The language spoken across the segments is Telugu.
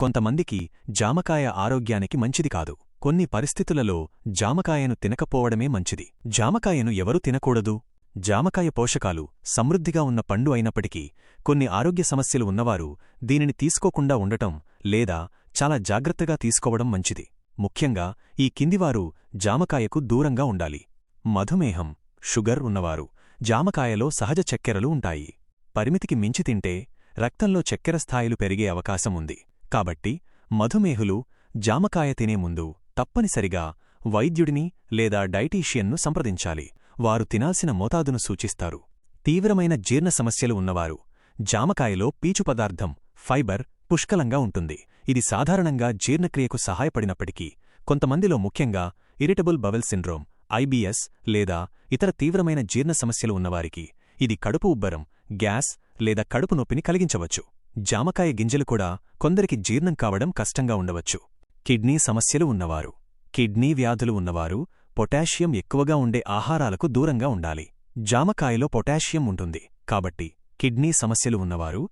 కొంతమందికి జామకాయ ఆరోగ్యానికి మంచిది కాదు. కొన్ని పరిస్థితులలో జామకాయను తినకపోవడమే మంచిది. జామకాయను ఎవరు తినకూడదు. జామకాయ పోషకాలు సమృద్ధిగా ఉన్న పండు అయినప్పటికీ కొన్ని ఆరోగ్య సమస్యలు ఉన్నవారు దీనిని తీసుకోకుండా ఉండటం లేదా చాలా జాగ్రత్తగా తీసుకోవడం మంచిది. ముఖ్యంగా ఈ కిందివారు జామకాయకు దూరంగా ఉండాలి. మధుమేహం షుగర్ ఉన్నవారు జామకాయలో సహజ చక్కెరలు ఉంటాయి. పరిమితికి మించి తింటే రక్తంలో చక్కెర స్థాయిలు పెరిగే అవకాశం ఉంది. కాబట్టి మధుమేహులు జామకాయ తినే ముందు తప్పనిసరిగా వైద్యుడిని లేదా డైటీషియన్ను సంప్రదించాలి. వారు తినాల్సిన మోతాదును సూచిస్తారు. తీవ్రమైన జీర్ణ సమస్యలు ఉన్నవారు జామకాయలో పీచు పదార్థం ఫైబర్ పుష్కలంగా ఉంటుంది. ఇది సాధారణంగా జీర్ణక్రియకు సహాయపడినప్పటికీ కొంతమందిలో ముఖ్యంగా ఇరిటబుల్ బవెల్ సిండ్రోమ్ ఐబీఎస్ లేదా ఇతర తీవ్రమైన జీర్ణ సమస్యలు ఉన్నవారికి ఇది కడుపు ఉబ్బరం గ్యాస్ లేదా కడుపు నొప్పిని కలిగించవచ్చు. జామకాయ గింజలు కూడా కొందరికి జీర్ణం కావడం కష్టంగా ఉండవచ్చు. కిడ్నీ సమస్యలు ఉన్నవారు. కిడ్నీ వ్యాధులు ఉన్నవారు పొటాషియం ఎక్కువగా ఉండే ఆహారాలకు దూరంగా ఉండాలి. జామకాయలో పొటాషియం ఉంటుంది. కాబట్టి కిడ్నీ సమస్యలు ఉన్నవారు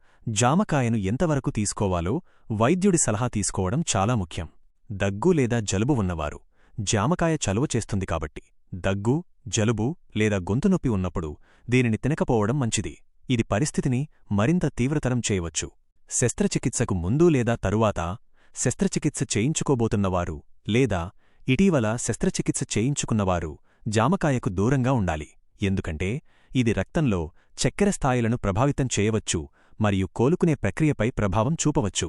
జామకాయను ఎంతవరకు తీసుకోవాలో వైద్యుడి సలహా తీసుకోవడం చాలా ముఖ్యం. దగ్గు లేదా జలుబు ఉన్నవారు జామకాయ చలువ చేస్తుంది కాబట్టి దగ్గు జలుబు లేదా గొంతునొప్పి ఉన్నప్పుడు దీనిని తినకపోవడం మంచిది. ఇది పరిస్థితిని మరింత తీవ్రతరం చేయవచ్చు. శస్త్రచికిత్సకు ముందు లేదా తరువాత శస్త్రచికిత్స చేయించుకోబోతున్నవారు లేదా ఇటీవల శస్త్రచికిత్స చేయించుకున్నవారు జామకాయకు దూరంగా ఉండాలి. ఎందుకంటే ఇది రక్తంలో చక్కెర స్థాయిలను ప్రభావితం చేయవచ్చు మరియు కోలుకునే ప్రక్రియపై ప్రభావం చూపవచ్చు.